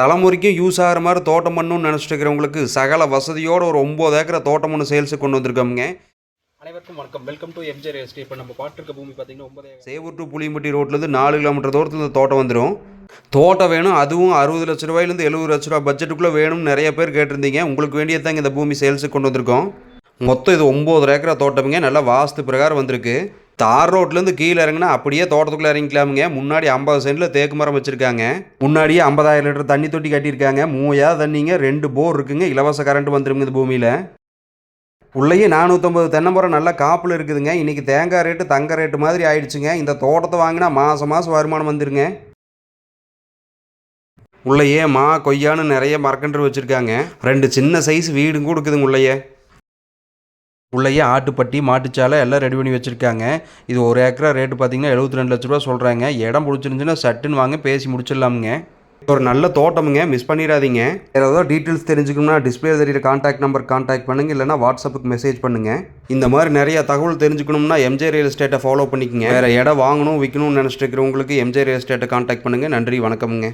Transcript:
தலைமுறைக்கும் யூஸ் ஆகிற மாதிரி தோட்டம் பண்ணணும்னு நினச்சிட்டு இருக்கிறவங்களுக்கு சகல வசதியோட ஒரு ஒம்பது ஏக்கரை தோட்டம் ஒன்று சேல்ஸுக்கு கொண்டு வந்திருக்கோமுங்க. அனைவருக்கும் வணக்கம். வெல்கம் டு எம்ஜே எஸ்டேட் இப்போ நம்ம பார்த்துருக்க பூமி பார்த்தீங்கன்னா ஒன்பதே சேவூர் டு புளியம்பட்டி ரோட்லேருந்து நாலு கிலோமீட்டர் தூரத்தில் இந்த தோட்டம் வந்துடும் தோட்டம் வேணும். அதுவும் அறுபது லட்ச ரூபாயிலேருந்து எழுபது லட்ச ரூபா பட்ஜெட்டுக்குள்ளே வேணும்னு நிறைய பேர் கேட்டிருந்தீங்க. உங்களுக்கு வேண்டியதாங்க இந்த பூமி சேல்ஸுக்கு கொண்டு வந்திருக்கோம். மொத்தம் இது ஒம்பது ஏக்கரா தோட்டமுங்க. நல்லா வாஸ்து பிரகாரம் வந்திருக்கு. தார் ரோட்லேருந்து கீழே இறங்கினா அப்படியே தோட்டத்துக்குள்ளே இறங்கிக்கலாமுங்க. முன்னாடி ஐம்பது சென்டில் தேக்கு மரம் வச்சுருக்காங்க. முன்னாடியே ஐம்பதாயிரம் லிட்டர் தண்ணி தொட்டி கட்டியிருக்காங்க. மூவாயிரம் தண்ணிங்க ரெண்டு போர் இருக்குங்க. இலவச கரண்ட் வந்துருங்க இந்த பூமியில். உள்ளேயே நானூற்றம்பது தென்னமரம் நல்லா காப்பில் இருக்குதுங்க. இன்றைக்கி தேங்காய் ரேட்டு தங்க ரேட்டு மாதிரி ஆயிடுச்சுங்க. இந்த தோட்டத்தை வாங்கினா மாதம் மாதம் வருமானம் வந்துருங்க. உள்ளேயே மா கொய்யான்னு நிறைய மரக்கன்று வச்சுருக்காங்க. ரெண்டு சின்ன சைஸ் வீடும் கொடுக்குதுங்க உள்ளேயே. உள்ளேயே ஆட்டுப்பட்டி மாட்டுச்சாலை எல்லாம் ரெடி பண்ணி வச்சுருக்காங்க. இது ஒரு ஏக்கரா ரேட்டு பார்த்தீங்கன்னா எழுபத்தி ரெண்டு லட்ச ரூபா சொல்கிறாங்க இடம் பிடிச்சிருந்துச்சுன்னா சட்டுன்னு வாங்க பேசி முடிச்சிடலாமுங்க. ஒரு நல்ல தோட்டமுங்க மிஸ் பண்ணிடாதீங்க. வேறு ஏதாவது டீட்டெயில்ஸ் தெரிஞ்சுக்கணும்னா டிஸ்பிளே தெரியுற காண்டாக்ட் நம்பர் காண்டாக்ட் பண்ணுங்கள் இல்லைனா வாட்ஸ்அப்புக்கு மெசேஜ் பண்ணுங்கள் இந்த மாதிரி நிறைய தகவல் தெரிஞ்சுக்கணும்னா எம்ஜே ரியல் எஸ்டேட்டை ஃபாலோ பண்ணிக்கங்க. வேறு இடம் வாங்கணும் விற்கணும்னு நினச்சிட்டு இருக்கிறவங்களுக்கு எம்ஜே ரியல் எஸ்டேட்டை காண்டாக்ட் பண்ணுங்கள் நன்றி வணக்கமுங்க.